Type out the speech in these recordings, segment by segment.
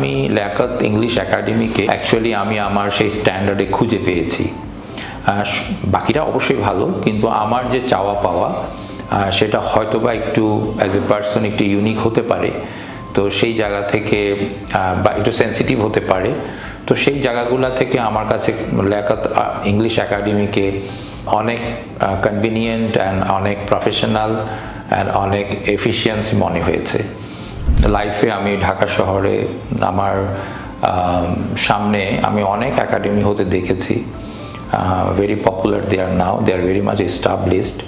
আমি ল্যাকাত English একাডেমিকে actually আমি আমার সেই স্ট্যান্ডার্ডে খুঁজে পেয়েছি। বাকিরা অবশ্যই ভালো, কিন্তু আমার যে চাওয়া পাওয়া সেটা হয়তো বা একটু অ্যাজ এ পার্সন একটু ইউনিক হতে পারে। তো সেই জায়গা থেকে বা একটু সেন্সিটিভ হতে পারে। তো সেই জায়গাগুলো থেকে আমার কাছে ল্যাকাত ইংলিশ একাডেমিকে অনেক কনভিনিয়েন্ট অ্যান্ড অনেক প্রফেশনাল অ্যান্ড অনেক এফিসিয়েন্সি মনে হয়েছে। লাইফে আমি ঢাকা শহরে, আমার সামনে আমি অনেক একাডেমি হতে দেখেছি। Very popular they are now they are very much established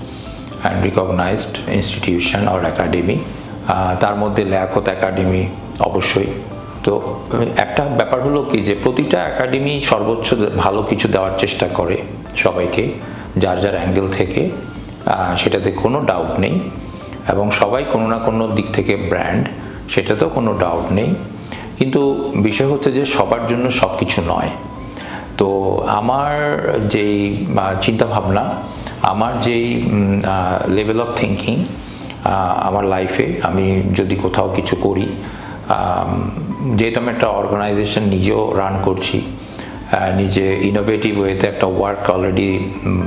and recognised institution or academy তার মধ্যে ল্যাকত একাডেমি অবশ্যই। তো, একটা ব্যাপার হলো কি যে, প্রতিটা একাডেমি সর্বোচ্চ ভালো কিছু দেওয়ার চেষ্টা করে সবাইকে, যার যার অ্যাঙ্গেল থেকে সেটাতে কোনো ডাউট নেই। এবং সবাই কোনো না কোনো দিক থেকে ব্র্যান্ড সেটাতেও কোনো ডাউট নেই। কিন্তু বিষয় হচ্ছে যে সবার জন্য সব কিছু নয়। তো আমার যেই চিন্তা ভাবনা আমার যেই লেভেল অফ থিঙ্কিং আমার লাইফে আমি যদি কোথাও কিছু করি যেহেতু আমি একটা অর্গানাইজেশন নিজেও রান করছি নিজে ইনোভেটিভ ওয়েতে একটা ওয়ার্ক অলরেডি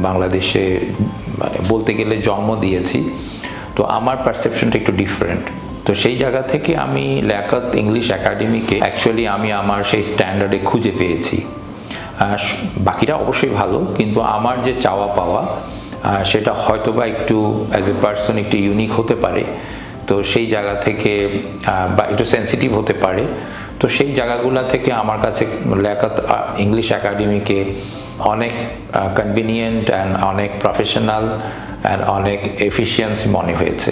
বাংলাদেশে মানে বলতে গেলে জন্ম দিয়েছি, তো আমার পারসেপশনটা একটু ডিফারেন্ট তো সেই জায়গা থেকে আমি ল্যাকাত ইংলিশ একাডেমিকে অ্যাকচুয়ালি আমি আমার সেই স্ট্যান্ডার্ডে খুঁজে পেয়েছি। বাকিরা অবশ্যই ভালো, কিন্তু আমার যে চাওয়া পাওয়া সেটা হয়তো বা একটু অ্যাজ এ পার্সন একটু ইউনিক হতে পারে। তো সেই জায়গা থেকে বা একটু সেন্সিটিভ হতে পারে। তো সেই জায়গাগুলো থেকে আমার কাছে ল্যাকাত ইংলিশ একাডেমিকে অনেক কনভিনিয়েন্ট অ্যান্ড অনেক প্রফেশনাল অ্যান্ড অনেক এফিসিয়েন্সি মনে হয়েছে।